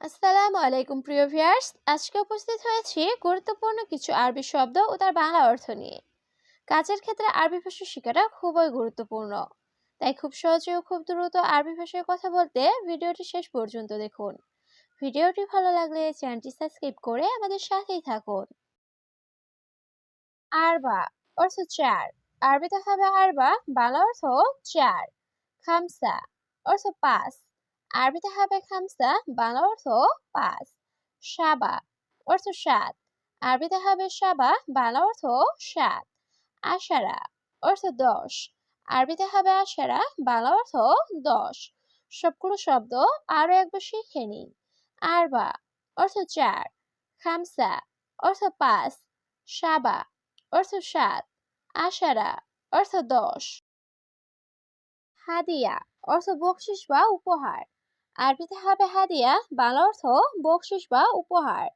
আসসালামু আলাইকুম, প্রিয় ভিউয়ার্স। আজকে উপস্থিত হয়েছি গুরুত্বপূর্ণ কিছু আরবি শব্দ ও তার বাংলা অর্থ নিয়ে। কাজের ক্ষেত্রে আরবি ভাষা শেখাটা খুবই গুরুত্বপূর্ণ। তাই খুব সহজে ও খুব দ্রুত আরবি ভাষায় কথা বলতে ভিডিওটি শেষ পর্যন্ত দেখুন। ভিডিওটি ভালো লাগলে চ্যানেলটি সাবস্ক্রাইব করে আমাদের সাথেই থাকুন। আরবা অর্থ চার। আরবিতে হবে আরবা, বাংলা অর্থ চার। খামসা অর্থ পাঁচ। আরবিতে হবে খামসা বাংলা অর্থ পাঁচ সাবা, অর্থ সাত। আরবিতে হবে সাবা বাংলা অর্থ সাত। আশারা, অর্থ দশ। আরবিতে হবে আশারা বাংলা অর্থ দশ। সবগুলো শব্দ আরও একবার শিখে নিন আরবা, অর্থ চার। খামসা, অর্থ পাঁচ। সাবা, অর্থ সাত। আশারা, অর্থ দশ। হাদিয়া, অর্থ বকশিস বা উপহার। আরবিতে হবে হাদিয়া, বাংলা অর্থ বকশিস বা উপহার,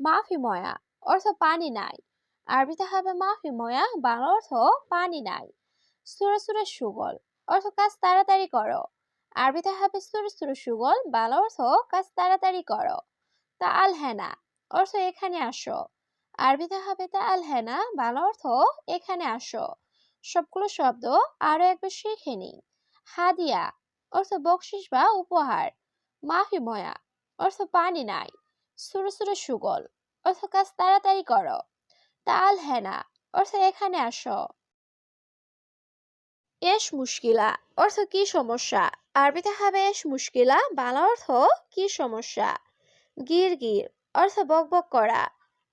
মাফি ময়া, অর্থ পানি নাই। আরবিতে হবে মাফি ময়া, বাংলা অর্থ পানি নাই। সুরে সুরে সুগল, অর্থ কাজ তাড়াতাড়ি করো। আরবিতে হবে সুরে সুরে সুগল, বাংলা অর্থ কাজ তাড়াতাড়ি করো। তা আল হেনা, অর্থ এখানে আসো। আরবিতে হবে তা আল হেনা, বাংলা অর্থ এখানে আসো। সবগুলো শব্দ আরও একবার শিখে নিই। হাদিয়া, অর্থ বকশিস বা উপহার। মাফি ময়া, অর্থ পানি নাই সুরো সুরো সুগল, অর্থ কাজ তাড়াতাড়ি করো, তাল হেনা, অর্থ এখানে আসো। এস মুশকিলা, অর্থ কি সমস্যা? আরবিতে হবে এস মুশকিলা, বাংলা অর্থ কি সমস্যা? গির গির, অর্থ বকবক করা।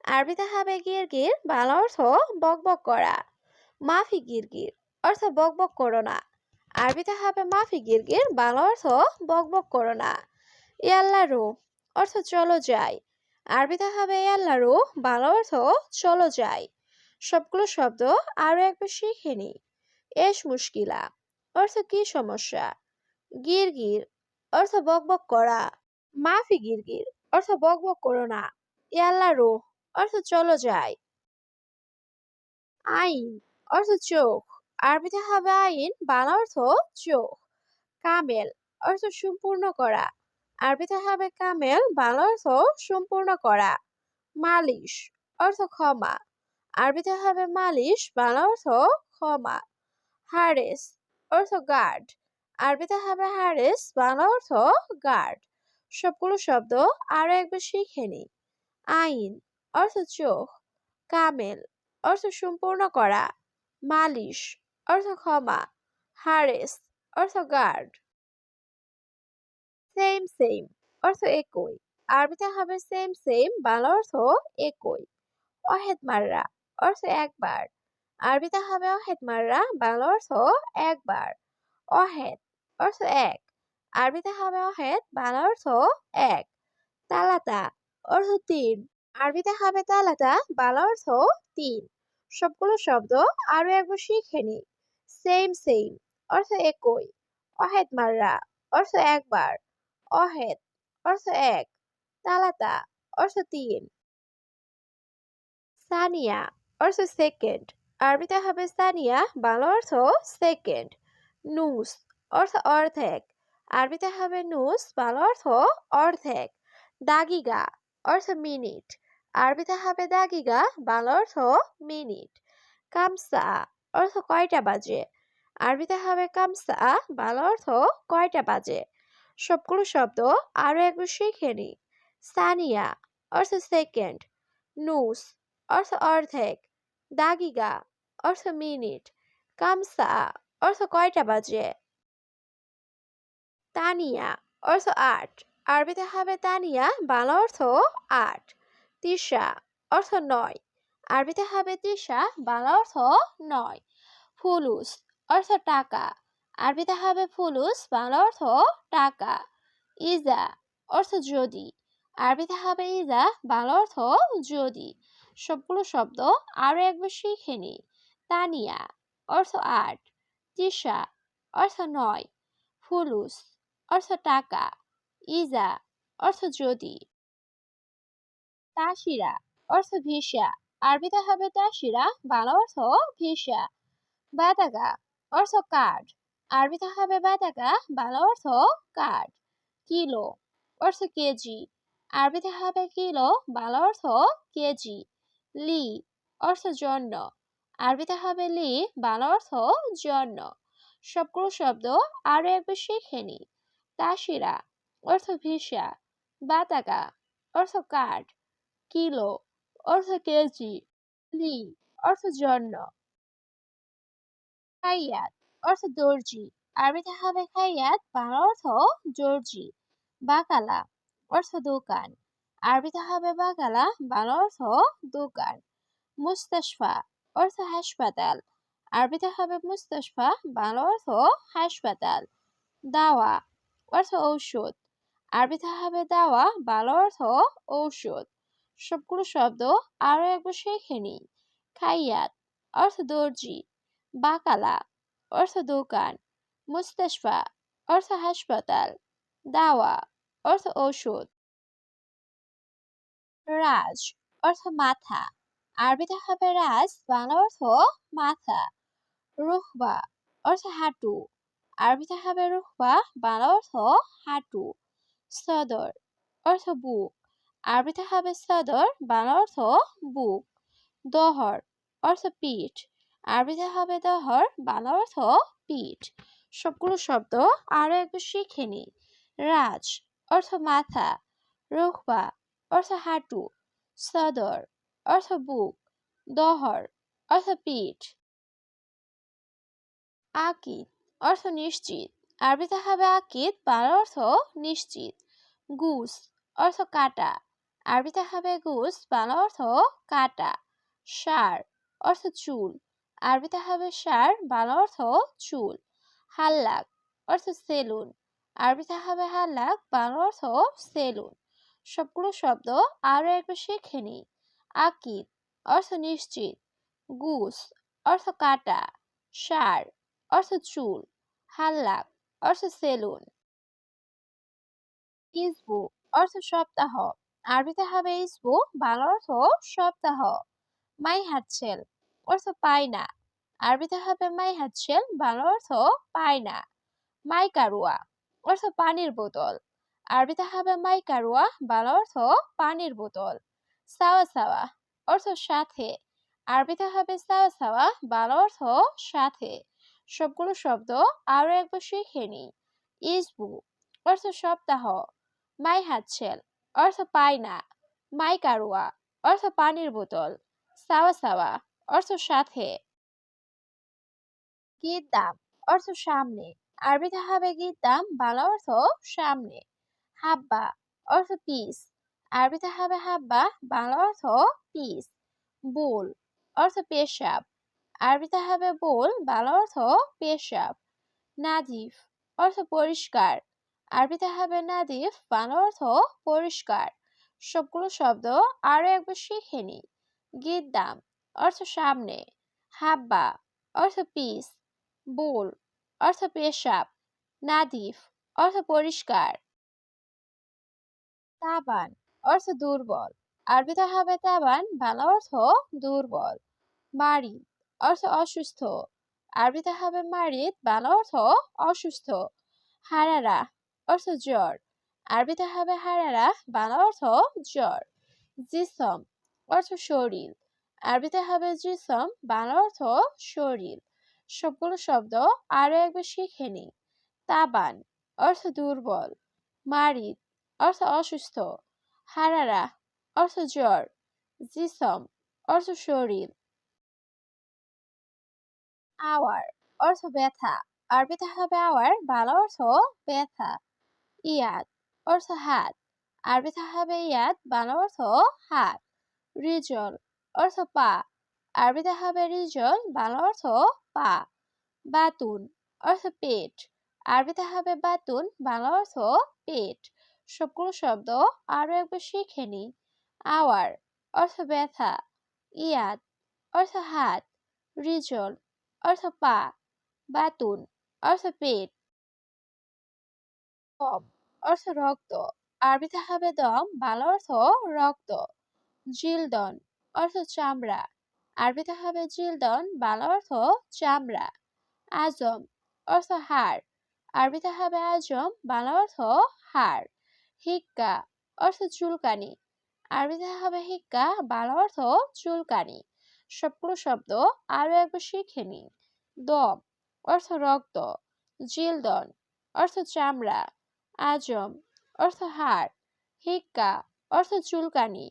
আরবিতে হবে গির গির, বাংলা অর্থ বকবক করা। মাফি গির গির, অর্থ বকবক করো না। আরবিতে হবে মাফি গির গির, বাংলা অর্থ বকবক করো না। ইয়াল্লা রু, অর্থ চলো যাই। আরবিতে হবে ইয়াল্লা রু, বাংলা অর্থ চলো যাই। সবগুলো শব্দ আরও একবার শিখে নি। এস মুশকিলা, অর্থ কি সমস্যা? গির গির, অর্থ বকবক করা। মাফি গির গির, অর্থ বকবক করো না। ইয়াল্লা রু, অর্থ চলো যাই। আইন, অর্থ চোখ। আরবিতে হবে আইন, বাংলা অর্থ চোখ। কামেল, অর্থ সম্পূর্ণ করা। আরবিতে হবে কামেল, বাংলা অর্থ সম্পূর্ণ করা। মালিশ, অর্থ ক্ষমা। আরবিতে হবে মালিশ, বাংলা অর্থ ক্ষমা। হারেস, অর্থ গার্ড। আরবিতে হবে হারেস, বাংলা অর্থ গার্ড। সবগুলো শব্দ আরও একবার শিখে নি। আইন, অর্থ চোখ। কামেল, অর্থ সম্পূর্ণ করা। মালিশ, অর্থ ক্ষমা। হারেস, অর্থ গার্ড। সেম সেম অর্থ একই। আরবিতে হবে সেম সেম বাংলা অর্থ একই। অহেদ মাররা অর্থ একবার। আরবিতে হবে অহেদ মাররা বাংলা অর্থ একবার। অহেদ, অর্থ এক। আরবিতে হবে অহেদ, বাংলা অর্থ এক। তালাতা, অর্থ তিন। আরবিতে হবে তালাতা, বাংলা অর্থ তিন। সবগুলো শব্দ আরও একবার শিখে নি সেম সেম অর্থ একই। অহেদ মাররা অর্থ একবার। অহেদ, অর্থ এক। তালাতা, অর্থ তিন। সানিয়া, অর্থ সেকেন্ড আরবিতে হবে সানিয়া, বাংলা অর্থ সেকেন্ড নুস, অর্থ অর্ধেক। আরবিতে হবে নুস, বাংলা অর্থ অর্ধেক। দাগিগা, অর্থ মিনিট। আরবিতে হবে দাগিগা, বাংলা অর্থ মিনিট। কামসা, অর্থ কয়টা বাজে? আরবিতে হবে কামসা, বাংলা অর্থ কয়টা বাজে? সবগুলো শব্দ আরও একবার শিখে নি সানিয়া অর্থ সেকেন্ড নুস অর্থ অর্ধেক দাগিগা অর্থ মিনিট কামসা অর্থ কয়টা বাজে? তানিয়া অর্থ আট, আরবিতে হবে তানিয়া, বাংলা অর্থ আট তিসা অর্থ নয়, আরবিতে হবে তিসা বাংলা অর্থ নয়, ফুলুস অর্থ টাকা আরবিতে হবে ফুলুস, বাংলা অর্থ টাকা। ইজা অর্থ যদি। আরবিতে হবে ইজা, বাংলা অর্থ যদি। সবগুলো শব্দ আরও একবার শিখে নি। তানিয়া অর্থ আট। তিসা অর্থ নয়। ফুলুস অর্থ টাকা। ইজা অর্থ যদি। তাসিরা অর্থ ভিসা। আরবিতে হবে তাসিরা, বাংলা অর্থ ভিসা। বাদাগা অর্থ কার্ড। আরবিতে হবে বাদাগা বাংলা অর্থ কার্ড, কিলো অর্থ কেজি। আরবিতে হবে কিলো, বাংলা অর্থ কেজি, লি অর্থ জন্য। আরবিতে হবে লি, বাংলা অর্থ জন্য। সবগুলো শব্দ আরও একবার শিখে নি। তাসিরা অর্থ ভিসা বাতাকা অর্থ কাঠ কিলো অর্থ কেজি, লি অর্থ জন্য। অর্থ দর্জি। আরবিতে হবে খাইয়াত, বাংলা অর্থ দর্জি। বাকালা অর্থ দোকান। আরবিতে হবে বাকালা, বাংলা অর্থ দোকান। মুস্তাশফা অর্থ হাসপাতাল। আরবিতে হবে মুস্তাশফা, বাংলা অর্থ হাসপাতাল। দাওয়া অর্থ ঔষধ। আরবিতে হবে দাওয়া, বাংলা অর্থ ঔষধ। সবগুলো শব্দ আরও একবার শিখে নিই। খাইয়াত অর্থ দর্জি। বাকালা অর্থ দোকান মুস্তাশফা, অর্থ হাসপাতাল, দাওয়া, অর্থ ঔষধ, রাজ, অর্থ মাথা আরবিতে হবে রাজ, বাংলা অর্থ মাথা, রুহবা, অর্থ হাঁটু আরবিতে হবে রুহবা, বাংলা অর্থ হাঁটু, সদর, অর্থ বুক আরবিতে হবে সদর, বাংলা অর্থ বুক, দহর, অর্থ পিঠ আরবিতে হবে দহর বাংলা অর্থ পিঠ। সবগুলো শব্দ আরও একটু শিখে নি। রাজ, অর্থ মাথা। রুখবা অর্থ হাঁটু। সদর, অর্থ বুক। দহর, অর্থ পিঠ। আকিদ অর্থ নিশ্চিত। আরবিতে হবে আকিদ বাংলা অর্থ নিশ্চিত। গুস, অর্থ কাটা। আরবিতে হবে গুস, বাংলা অর্থ কাটা। সার, অর্থ চুল। আরবিতে হবে সার, বাংলা অর্থ চুল, হাল্লাক অর্থ সেলুন আরবিতে হবে হাল্লাক, বাংলা অর্থ সেলুন। সবগুলো শব্দ আরও একবার শিখে নি আকিদ অর্থ নিশ্চিত, গুস অর্থ কাটা, সার অর্থ চুল, হাল্লাক অর্থ সেলুন। ইসবু অর্থ সপ্তাহ আরবিতে হবে ইসবু, বাংলা অর্থ সপ্তাহ। মাই হাতছেল অর্থ পায় না। আরবিতে হবে মাই হাতছেল বাংলা অর্থ পায় না। মাই কারুয়া অর্থ পানির বোতল। আরবিতে হবে মাই কারুয়া বাংলা অর্থ পানির বোতল। সাওয়া সাওয়া, অর্থ সাথে। আরবিতে হবে সাওয়া সাওয়া, বাংলা অর্থ সাথে। সবগুলো শব্দ আরও একবার শিখে নি। ইসবু, অর্থ সপ্তাহ। মাই হাতছেল অর্থ পায় না। মাই কারুয়া অর্থ পানির বোতল। সাওয়া সাওয়া অর্থ সাথে। গিদ্দাম অর্থ সামনে। আরবিতে হবে গিদ্দাম বাংলা অর্থ সামনে। হাব্বা, অর্থ পিস আরবিতে হবে হাব্বা, বাংলা অর্থ পিস বোল, অর্থ পেশাব। আরবিতে হবে বোল, বাংলা অর্থ পেশাব। নাদিফ অর্থ পরিষ্কার। আরবিতে হবে নাদিফ বাংলা অর্থ পরিষ্কার। সবগুলো শব্দ আরও একবার শিখে নি গিদ্দাম অর্থ সামনে, হাব্বা, অর্থ পিস, বোল, অর্থ পেশাব, নাদিফ, অর্থ পরিষ্কার। তাবান, অর্থ দুর্বল, আরবিতে হবে তাবান, বাংলা অর্থ দুর্বল। মারিদ, অর্থ অসুস্থ, আরবিতে হবে মারিদ, বাংলা অর্থ অসুস্থ। হারারা, অর্থ জ্বর, আরবিতে হবে হারারা, বাংলা অর্থ জ্বর। জিসম, অর্থ শরীর আরবিতে হবে জিসম বাংলা অর্থ শরীর। সবগুলো শব্দ আরও একবার শিখে নি তাবান, অর্থ দুর্বল। মারিদ, অর্থ অসুস্থ। হারারা, অর্থ জ্বর। জিসম, অর্থ শরীর। আওয়ার, অর্থ ব্যথা। আরবিতে হবে আওয়ার, বাংলা অর্থ ব্যথা। ইয়াদ, অর্থ হাত। আরবিতে হবে ইয়াদ, বাংলা অর্থ হাত। রিজল অর্থ পা। আরবিতে হবে রিজল বাংলা অর্থ পা। বাতুন, অর্থ পেট। আরবিতে হবে বাতুন, বাংলা অর্থ পেট। সবগুলো শব্দ আরও একবার শিখে নি। আওয়ার, অর্থ ব্যথা। ইয়াদ, অর্থ হাত। রিজল অর্থ পা। বাতুন, অর্থ পেট। দম, অর্থ রক্ত। আরবিতে হবে দম, বাংলা অর্থ রক্ত। জিলদন অর্থ চামড়া। আরবিতে হবে জিলদন, বাংলা অর্থ চামড়া। আজম, অর্থ হাড়। আরবিতে হবে আজম, বাংলা অর্থ হাড়। হিক্কা, অর্থ চুলকানি। আরবিতে হবে হিক্কা, বাংলা অর্থ চুলকানি। সবগুলো শব্দ আরও একবার শিখে নিন দম, অর্থ রক্ত। জিলদন, অর্থ চামড়া। আজম, অর্থ হাড়। হিক্কা, অর্থ চুলকানি।